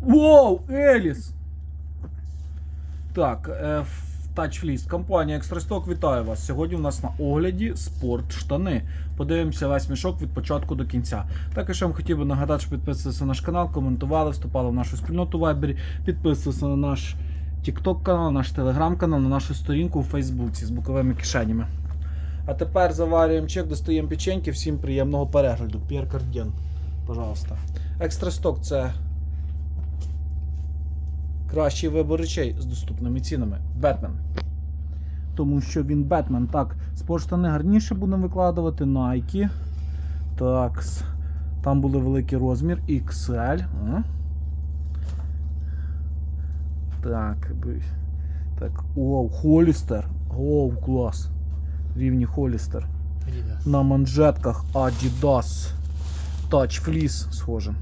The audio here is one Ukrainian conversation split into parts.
Воу, Еліс! Так, е, Touchflist, компанія Екстрасток вітаю вас. Сьогодні у нас на огляді спорт штани. Подивимося весь мішок від початку до кінця. Також я вам хотів би нагадати, що підписувалися на наш канал, коментували, вступали в нашу спільноту Вайбері, підписувалися на наш TikTok канал, наш телеграм канал, на нашу сторінку у Фейсбуці з боковими кишенями. А тепер заварюємо чек, достаємо печеньки. Всім приємного перегляду. П'єр Карден, пожалуйста. Екстрасток це кращий вибор речей з доступними цінами. Бетмен. Тому що він Бетмен. Так, спортштани гарніше будемо викладувати. Nike. Так. Там були великий розмір XL. А? Так. Так. Оу, Холістер. Оу, клас. Рівні Холістер. Adidas. На манжетках Adidas. Touch Fleece схоже.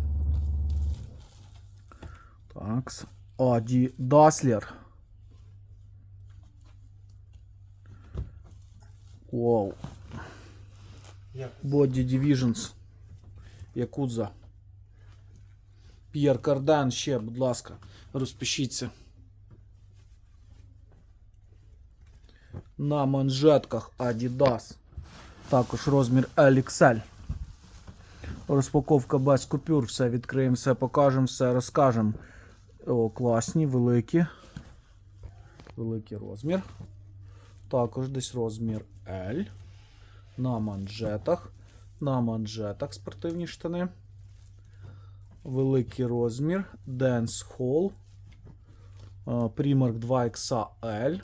Так. Adidaslер. Вау. Body Divisions. Якудза. П'єр Карден ще, будь ласка, розпишіться. На манжетках Adidas. Також розмір LXL. Розпаковка без купюр. Все відкриємо, все покажемо, все розкажемо. О, класні, великі. Великий розмір. Також десь розмір L. На манжетах. На манжетах спортивні штани. Великий розмір. Dance Hall. е, Primark 2XL.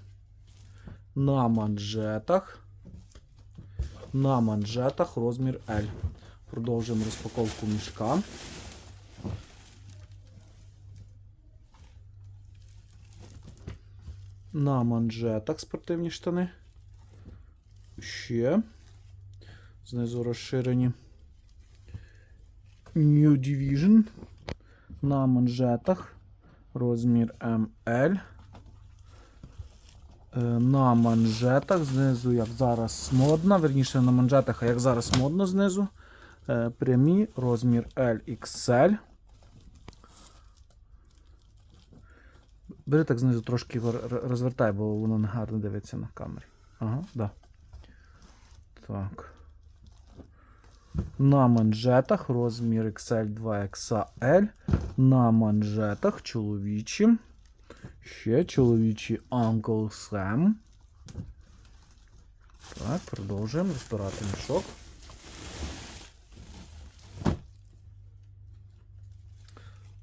На манжетах. На манжетах розмір L. Продовжуємо розпаковку мішка. На манжетах спортивні штани. Ще. Знизу розширені. New Division. На манжетах. Розмір ML. Е, На манжетах. Знизу, як зараз модно. Верніше на манжетах, а як зараз модно знизу. Е, Прямі. Розмір LXL. Бери так знизу трошки розвертай, бо воно не гарно дивиться на камері. Ага, да. Так. На манжетах розмір XL 2XL. На манжетах чоловічі. Ще чоловічі Uncle Sam. Так, продовжуємо розбирати мішок.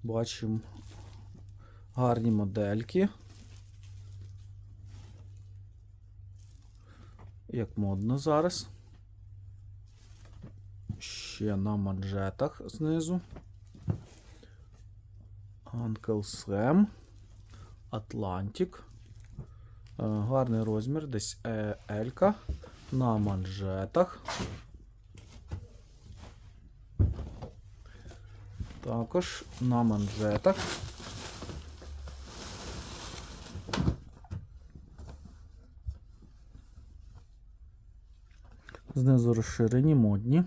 Бачимо гарні модельки. Як модно зараз. Ще на манжетах знизу. Uncle Sam. Atlantic. Е, Гарний розмір, десь е, Елька. На манжетах. Також на манжетах. Знизу розширені модні.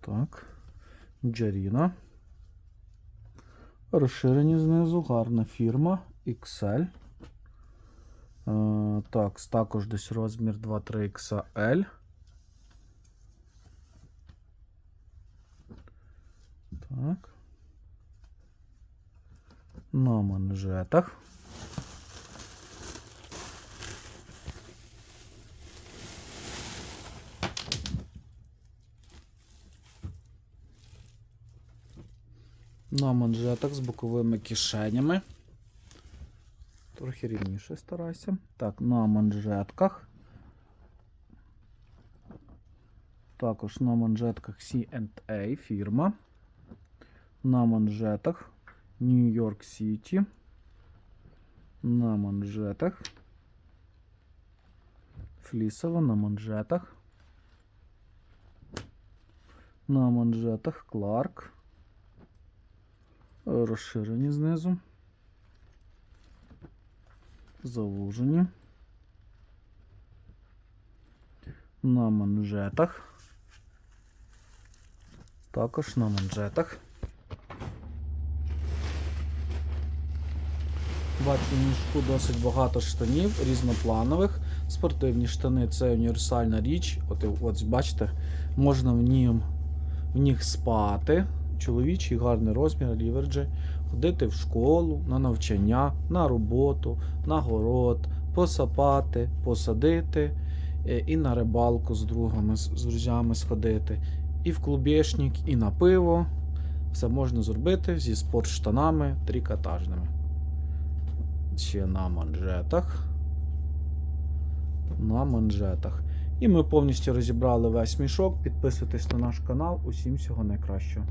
Так. Джаріна. Розширені знизу, гарна фірма XL. Е, так, також десь розмір 2-3 XL. Так. На манжетах. На манжетах з боковими кишенями. Трохи рівніше старайся. Так, на манжетках. Також на манжетках C&A фірма. На манжетах Нью-Йорк Сіті. На манжетах. Флісово на манжетах. На манжетах Кларк. Розширені знизу. Завужені. На манжетах. Також на манжетах. Бачу, в мішку досить багато штанів різнопланових. Спортивні штани це універсальна річ. От, от бачите, можна в, нім, в них спати. Чоловічий гарний розмір, ліверджі. Ходити в школу, на навчання, на роботу, на город, посапати, посадити, е, і на рибалку з другами, з друзями сходити, і в клубешник, і на пиво. Все можна зробити зі спортштанами трикотажними. Ще на манжетах. На манжетах. І ми повністю розібрали весь мішок. Підписуйтесь на наш канал. Усім всього найкращого.